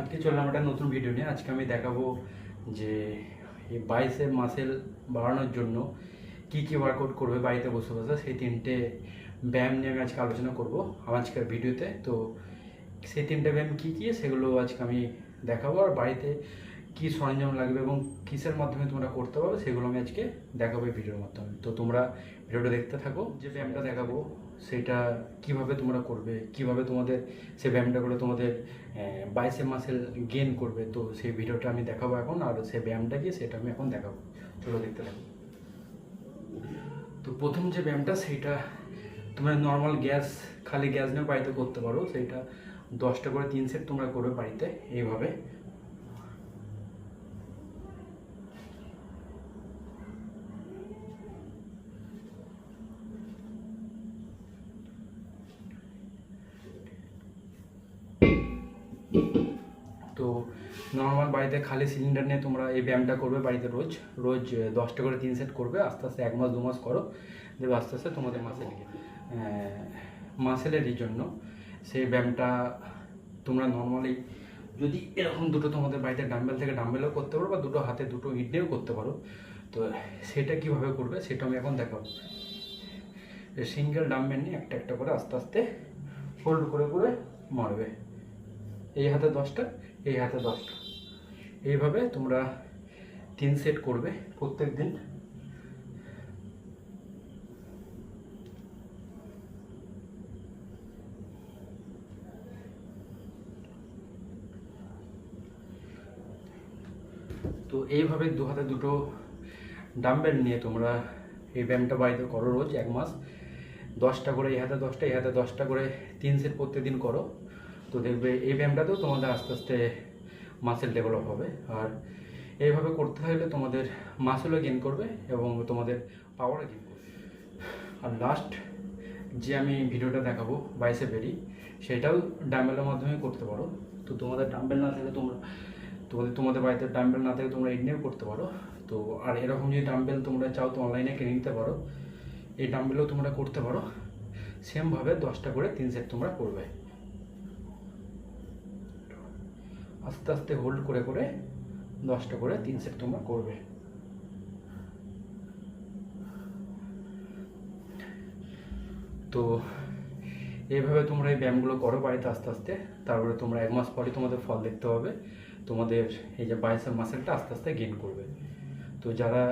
আজকে চললাম একটা নতুন ভিডিও নিয়ে। আজকে আমি দেখাবো যে এই বাইসে মাসেল বাড়ানোর জন্য কি কি ওয়ার্কআউট করবে, বাড়িতে বসে বসে সেই তিনটে ব্যায়াম নিয়ে আমি আজকে আলোচনা করব আজকের ভিডিওতে তো সেই তিনটে ব্যায়াম কী কী সেগুলো আজকে আমি দেখাবো। আর বাড়িতে কী সরঞ্জাম লাগবে এবং কিসের মাধ্যমে তোমরা করতে পারবে সেগুলো আমি আজকে দেখাবো এই ভিডিওর মাধ্যমে। তো তোমরা ভিডিওটা দেখতে থাকো, যে ব্যায়ামটা দেখাবো, সেটা কীভাবে তোমরা করবে, কীভাবে তোমাদের সে ব্যায়ামটা করে তোমাদের বাইসে মাসেল গেন করবে, তো সেই ভিডিওটা আমি দেখাবো এখন, আর সেই ব্যায়ামটা কি সেটা আমি এখন দেখাবো। চলো দেখতে থাকো। তো প্রথম যে ব্যায়ামটা সেইটা তোমরা নর্মাল গ্যাস খালি গ্যাস নিয়ে বাড়িতে করতে পারো, সেইটা দশটা করে তিন সেট তোমরা করবে বাড়িতে, এইভাবে। তো নর্মাল বাড়িতে খালি সিলিন্ডার নিয়ে তোমরা এই ব্যায়ামটা করবে বাড়িতে রোজ। রোজ দশটা করে তিন সেট করবে, আস্তে আস্তে এক মাস, দু মাস করো। দেবে আস্তে আস্তে তোমাদের মাসেল মাসেলেরই জন্য সেই ব্যায়ামটা তোমরা নর্মালি যদি এরকম দুটো তোমাদের বাড়িতে ডাম্বেল থেকে ডাম্বেলও করতে পারো বা দুটো হাতে দুটো ইট নিয়েও করতে পারো, তো সেটা কীভাবে করবে সেটা আমি এখন দেখাবো। সিঙ্গেল ডাম্বেল নিয়ে একটা একটা করে আস্তে আস্তে হোল্ড করে করে মারবে। এই হাতে দশটা, এই হাতে দশটা। এইভাবে তোমরা তিন সেট করবে প্রত্যেক দিন তো এইভাবে দু হাতে দুটো ডাম্বেল নিয়ে তোমরা এই ব্যায়ামটা বাড়িতে করো রোজ এক মাস। দশটা করে এই হাতে দশটা, এই হাতে দশটা করে তিন সেট প্রত্যেকদিন করো। তো দেখবে এই ব্যায়ামটাতেও তোমাদের আস্তে আস্তে মাসেল ডেভেলপ হবে। আর এইভাবে করতে থাকলে তোমাদের মাসেলও গেন করবে এবং তোমাদের পাওয়ারও গেন করবে। আর লাস্ট যে আমি ভিডিওটা দেখাবো বাইসে বেরি সেটাও ডাম্বেলের মাধ্যমে করতে পারো। তো তোমাদের ডাম্বেল না থাকলে তোমরা, তোমাদের তোমাদের বাড়িতে ডাম্বেল না থাকলে তোমরা এড নিয়েও করতে পারো। তো আর এরকম যদি ডাম্বেল তোমরা চাও তো অনলাইনে কিনে নিতে পারো। এই ডাম্বেলও তোমরা করতে পারো। সেমভাবে দশটা করে তিন সেট তোমরা করবে। আস্তে আস্তে হোল্ড করে করে দশটা করে তিন সেট তোমরা করবে। তো এইভাবে তোমরা এই ব্যায়ামগুলো করো বাড়িতে আস্তে আস্তে। তারপরে তোমরা এক মাস পরে তোমাদের ফল দেখতে হবে। তোমাদের এই যে বাইসের মাসেলটা আস্তে আস্তে গেইন করবে। তো যারা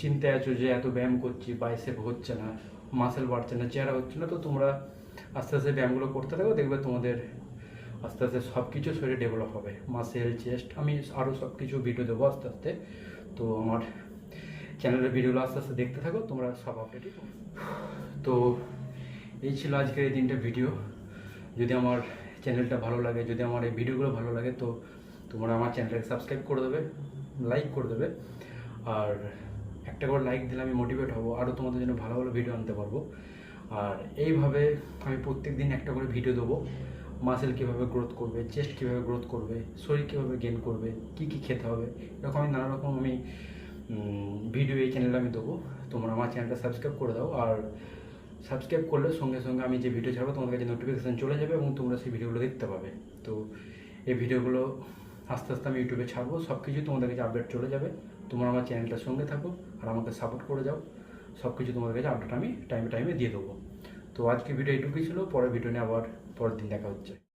চিন্তায় আছো যে এত ব্যায়াম করছি বাইসেপ হচ্ছে না মাসেল বাড়ছে না, চেহারা হচ্ছে না, তো তোমরা আস্তে আস্তে ব্যায়ামগুলো করতে থাকো, দেখবে তোমাদের আস্তে আস্তে সব কিছু শরীরে ডেভেলপ হবে। মাসেল চেস্ট আমি আরও সব কিছু ভিডিও দেবো আস্তে আস্তে। তো আমার চ্যানেলের ভিডিওগুলো আস্তে আস্তে দেখতে থাকো, তোমরা সব আপডেটই তো এই ছিল আজকের এই তিনটে ভিডিও যদি আমার চ্যানেলটা ভালো লাগে, যদি আমার এই ভিডিওগুলো ভালো লাগে, তো তোমরা আমার চ্যানেলটাকে সাবস্ক্রাইব করে দেবে লাইক করে দেবে। আর একটা করে লাইক দিলে আমি মোটিভেট হব আরও তোমাদের জন্য ভালো ভালো ভিডিও আনতে পারব। আর এইভাবে আমি প্রত্যেক দিন একটা করে ভিডিও দেবো। মাসেল কীভাবে গ্রোথ করবে চেস্ট কীভাবে গ্রোথ করবে, শরীর কীভাবে গেন করবে, কী কী খেতে হবে, এরকম আমি নানা রকম আমি ভিডিও এই চ্যানেলে আমি দেবো। তোমরা আমার চ্যানেলটা সাবস্ক্রাইব করে দাও। আর সাবস্ক্রাইব করলে সঙ্গে সঙ্গে আমি যে ভিডিও ছাড়বো, তোমাদের কাছে নোটিফিকেশান চলে যাবে এবং তোমরা সেই ভিডিওগুলো দেখতে পাবে। তো এই ভিডিওগুলো আস্তে আস্তে আমি ইউটিউবে ছাড়বো। সব কিছু তোমাদের কাছে আপডেট চলে যাবে। তোমরা আমার চ্যানেলটার সঙ্গে থাকো আর আমাকে সাপোর্ট করে যাও। সব কিছু তোমাদের কাছে আপডেট আমি টাইমে টাইমে দিয়ে দেবো। তো আজকে ভিডিও এটুকুই ছিল পরের ভিডিও নিয়ে আবার পরের দিন দেখা হচ্ছে।